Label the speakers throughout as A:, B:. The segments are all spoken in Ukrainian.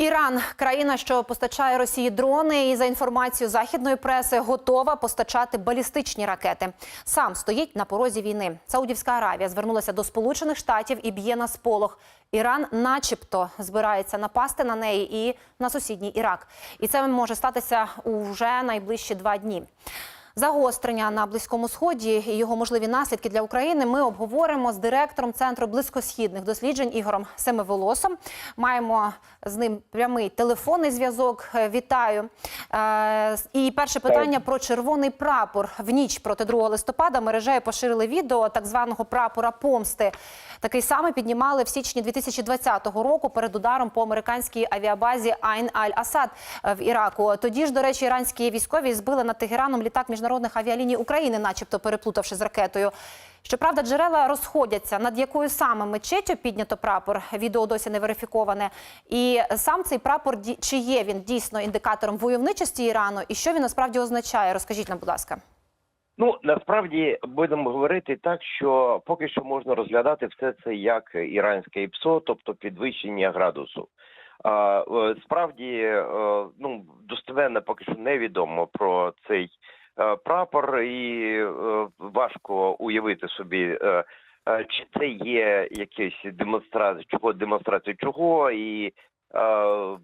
A: Іран, країна, що постачає Росії дрони, і за інформацією західної преси, готова постачати балістичні ракети. Сам стоїть на порозі війни. Саудівська Аравія звернулася до Сполучених Штатів і б'є на сполох. Іран, начебто, збирається напасти на неї і на сусідній Ірак. І це може статися уже найближчі два дні. Загострення на близькому сході і його можливі наслідки для України ми обговоримо з директором центру близькосхідних досліджень Ігорем Семиволосом. Маємо з ним прямий телефонний зв'язок. Е, Вітаю. Е, І перше питання про червоний прапор. В ніч проти 2 листопада мережею поширили відео так званого прапора помсти. Такий самий піднімали в січні 2020 року перед ударом по американській авіабазі Айн Аль-Асад е, в Іраку. Тоді ж, до речі, іранські військові збили над Тегераном літак міжнародних авіаліній України, начебто переплутавши з ракетою. Щоправда, джерела розходяться, над якою саме мечетю піднято прапор. Відео досі не верифіковане. І сам цей прапор чи є він дійсно індикатором войовничості Ірану, і що він насправді означає? Розкажіть нам, будь ласка.
B: Ну насправді будемо говорити так, що поки що можна розглядати все це як іранське ІПСО, тобто підвищення градусу. А, е, справді, е, ну достеменно поки що невідомо про цей прапор, і е, важко уявити собі, е, е, чи це є якась демонстрація, чого демонстрація чого, і е, е,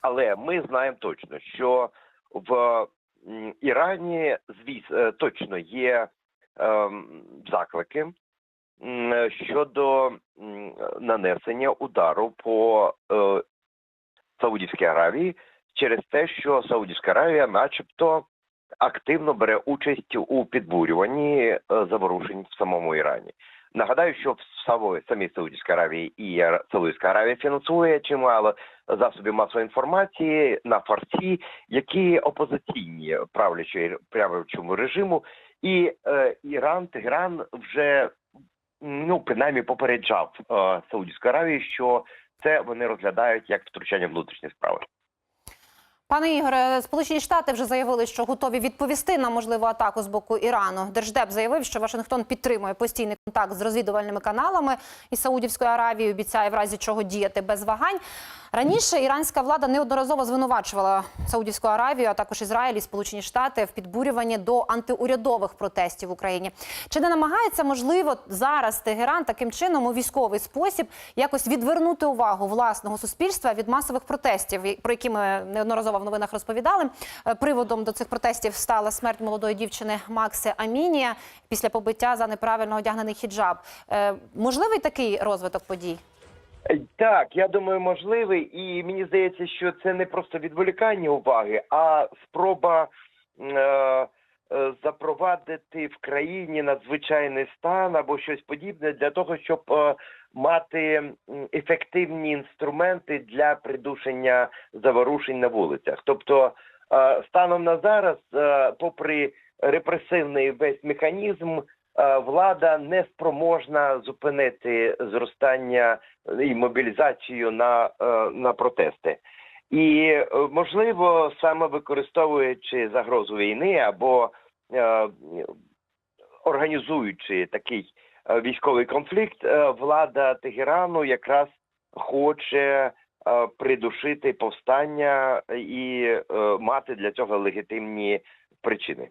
B: але ми знаємо точно, що в Ірані, звіс, е, точно є заклики щодо нанесення удару по е, Саудівській Аравії через те, що Саудівська Аравія, начебто, активно бере участь у підбурюванні е, заворушень в самому Ірані. Нагадаю, що в самій Саудівській Аравії і Саудівська Аравія фінансує чимало засобів масової інформації на фарсі, які опозиційні правлячому режиму, і е, Іран, Тегеран вже ну принаймні попереджав е, Саудівську Аравію, що це вони розглядають як втручання в внутрішні справи.
A: Пане Ігоре, Сполучені Штати вже заявили, що готові відповісти на можливу атаку з боку Ірану. Держдеп заявив, що Вашингтон підтримує постійний контакт з розвідувальними каналами і Саудівською Аравією. Обіцяє в разі чого діяти без вагань. Раніше іранська влада неодноразово звинувачувала Саудівську Аравію, а також Ізраїль і Сполучені Штати в підбурюванні до антиурядових протестів в Україні. Чи не намагається можливо зараз Тегеран таким чином у військовий спосіб якось відвернути увагу власного суспільства від масових протестів, про які ми неодноразово в новинах розповідали? Е, Приводом до цих протестів стала смерть молодої дівчини Макси Амінія після побиття за неправильно одягнений хіджаб. Е, Можливий такий розвиток подій?
B: Е, Так, я думаю, можливий, і мені здається, що це не просто відволікання уваги, а спроба е, запровадити в країні надзвичайний стан або щось подібне для того, щоб е, мати ефективні інструменти для придушення заворушень на вулицях. Тобто, е, станом на зараз, е, попри репресивний весь механізм, е, влада не спроможна зупинити зростання і мобілізацію на, е, на протести. І е, можливо, саме використовуючи загрозу війни або е, організуючи такий е, військовий конфлікт, е, влада Тегерану якраз хоче е, придушити повстання і е, мати для цього легітимні причини.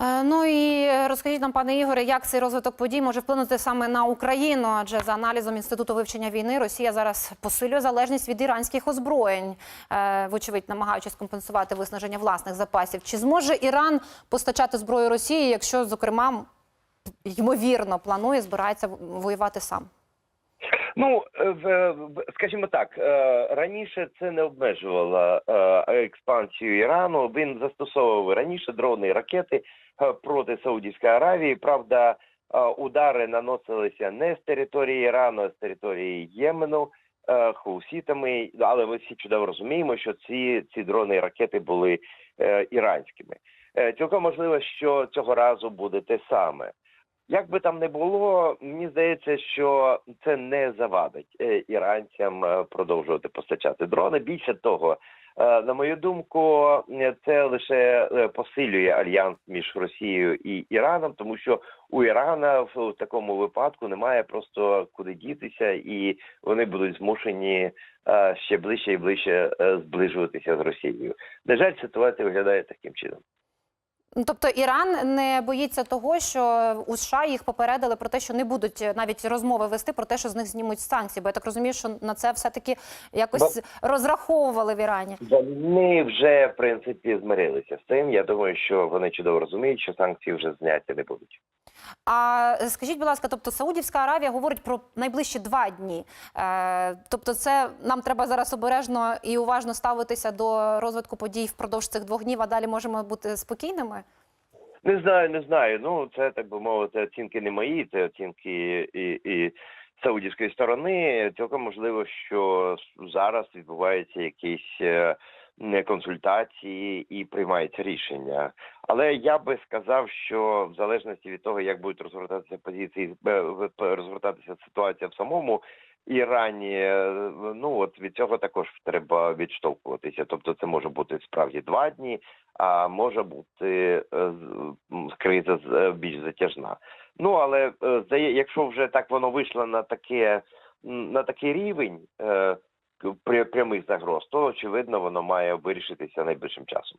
A: Е, Ну і розкажіть нам, пане Ігоре, як цей розвиток подій може вплинути саме на Україну? Адже за аналізом інституту вивчення війни Росія зараз посилює залежність від іранських озброєнь, е, вочевидь, намагаючись компенсувати виснаження власних запасів. Чи зможе Іран постачати зброю Росії, якщо, зокрема, ймовірно планує збирається воювати сам?
B: Ну, е, скажімо так, е, раніше це не обмежувало е, експансію Ірану. Він застосовував раніше дрони і ракети проти Саудівської Аравії. Правда, удари наносилися не з території Ірану, а з території Ємену хусітами. Але ми всі чудово розуміємо, що ці, ці дрони і ракети були іранськими. Цілком можливо, що цього разу буде те саме. Як би там не було, мені здається, що це не завадить е, іранцям е, продовжувати постачати дрони. Більше того, е, на мою думку, це лише посилює альянс між Росією і Іраном, тому що у Ірана в такому випадку немає просто куди дітися, і вони будуть змушені ще ближче і ближче зближуватися з Росією. На жаль, ситуація виглядає таким чином.
A: Ну, Тобто Іран не боїться того, що у США їх попередили про те, що не будуть навіть розмови вести про те, що з них знімуть санкції. Бо я так розумію, що на це все-таки якось розраховували в Ірані.
B: Вони вже в принципі змирилися з цим. Я думаю, що вони чудово розуміють, що санкції вже зняті не будуть.
A: А скажіть, будь ласка, тобто Саудівська Аравія говорить про найближчі два дні. Е, тобто, це нам треба зараз обережно і уважно ставитися до розвитку подій впродовж цих двох днів, а далі можемо бути спокійними.
B: Не знаю, не знаю. Ну це так би мовити, оцінки не мої, це оцінки і, і саудівської сторони. Цілком можливо, що зараз відбуваються якісь е, консультації і приймаються рішення. Але я би сказав, що в залежності від того, як будуть розгортатися позиції, е, розгортатися ситуація в самому Ірані, е, ну от від цього також треба відштовхуватися. Тобто, це може бути справді два дні, а може бути е, криза більш затяжна. Ну але якщо вже так воно вийшло на таке на такий рівень прямих загроз, то очевидно воно має вирішитися найближчим часом.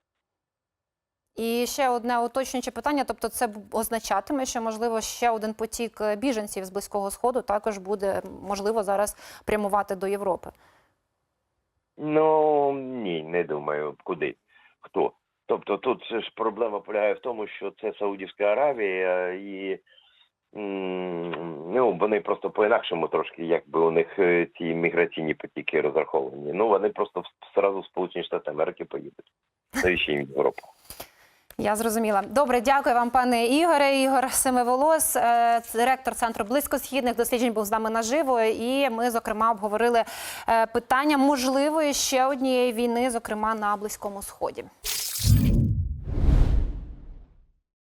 A: І ще одне уточнююче питання. Тобто, це означатиме, що можливо ще один потік е, біженців з близького сходу також буде можливо зараз прямувати до Європи.
B: Ну ні, не думаю, куди хто. Тобто тут ж проблема полягає в тому, що це Саудівська Аравія, і м, ну вони просто по-інакшому трошки, якби у них е, ці міграційні потіки розраховані. Ну вони просто зразу в Сполучені Штати Америки поїдуть. Навіщо їм Європу?
A: Я зрозуміла. Добре, дякую вам, пане Ігоре. Ігор Семиволос, е, директор центру близькосхідних досліджень, був з нами наживо. І ми, зокрема, обговорили е, питання можливої ще однієї війни, зокрема на близькому сході.